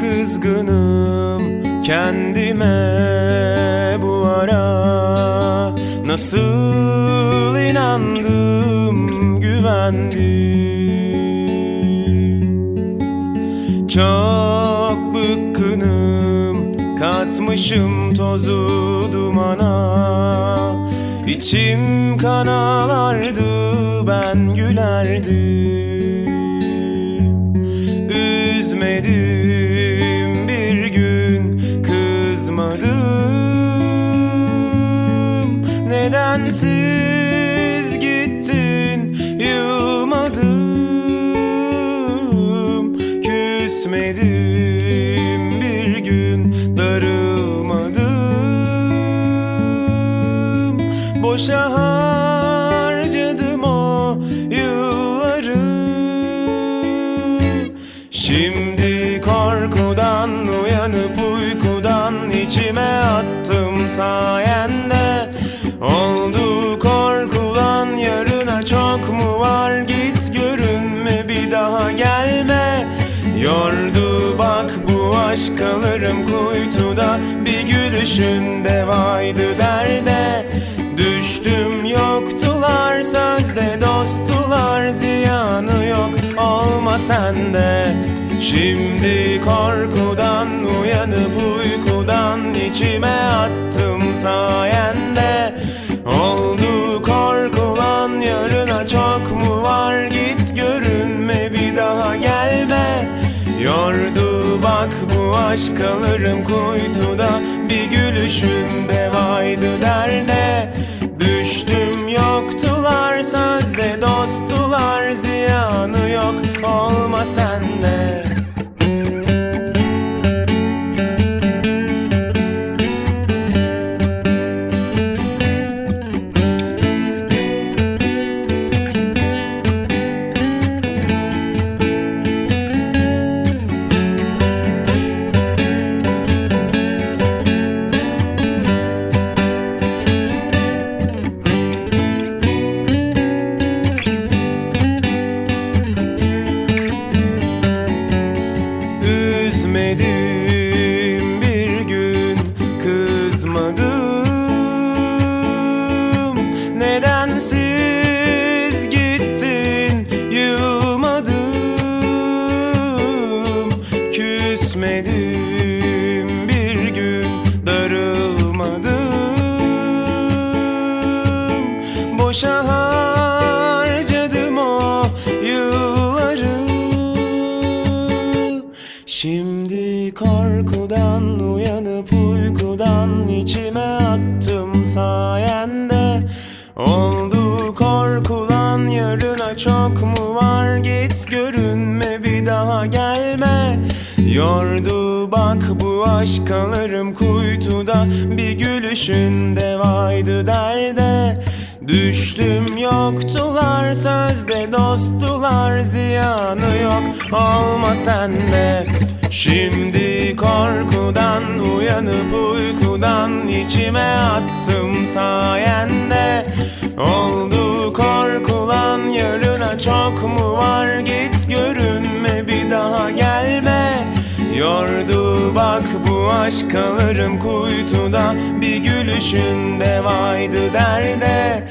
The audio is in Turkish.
kızgınım kendime bu ara. Nasıl inandım güvendim. Çok bıkkınım katmışım tozu dumana. İçim kanalardı ben gülerdim Üzmedim. Bir gün kızmadım. Nedensiz gittin yılmadım. Küsmedim bir gün darılmadım. Boşa aşk kalırım kuytuda bir gülüşünde vaydı derde. Düştüm yoktular sözde dostular ziyanı yok olma sende. Şimdi korkudan uyanıp uykudan içime attım sayende aşk kalırım kuytuda bir gülüşünde vaydı derde. Düştüm yoktular sözde dostular ziyanı yok olma sende Yordu bak bu aşk kalırım kuytuda. Bir gülüşünde vaydı derde. Düştüm yoktular sözde dostular ziyanı yok. Olma sende Şimdi korkudan uyanıp uykudan içime attım sayende. Oldu korkulan yarına çok mu Yordu bak bu aşk kalırım kuytuda. Bir gülüşünde vaydı derde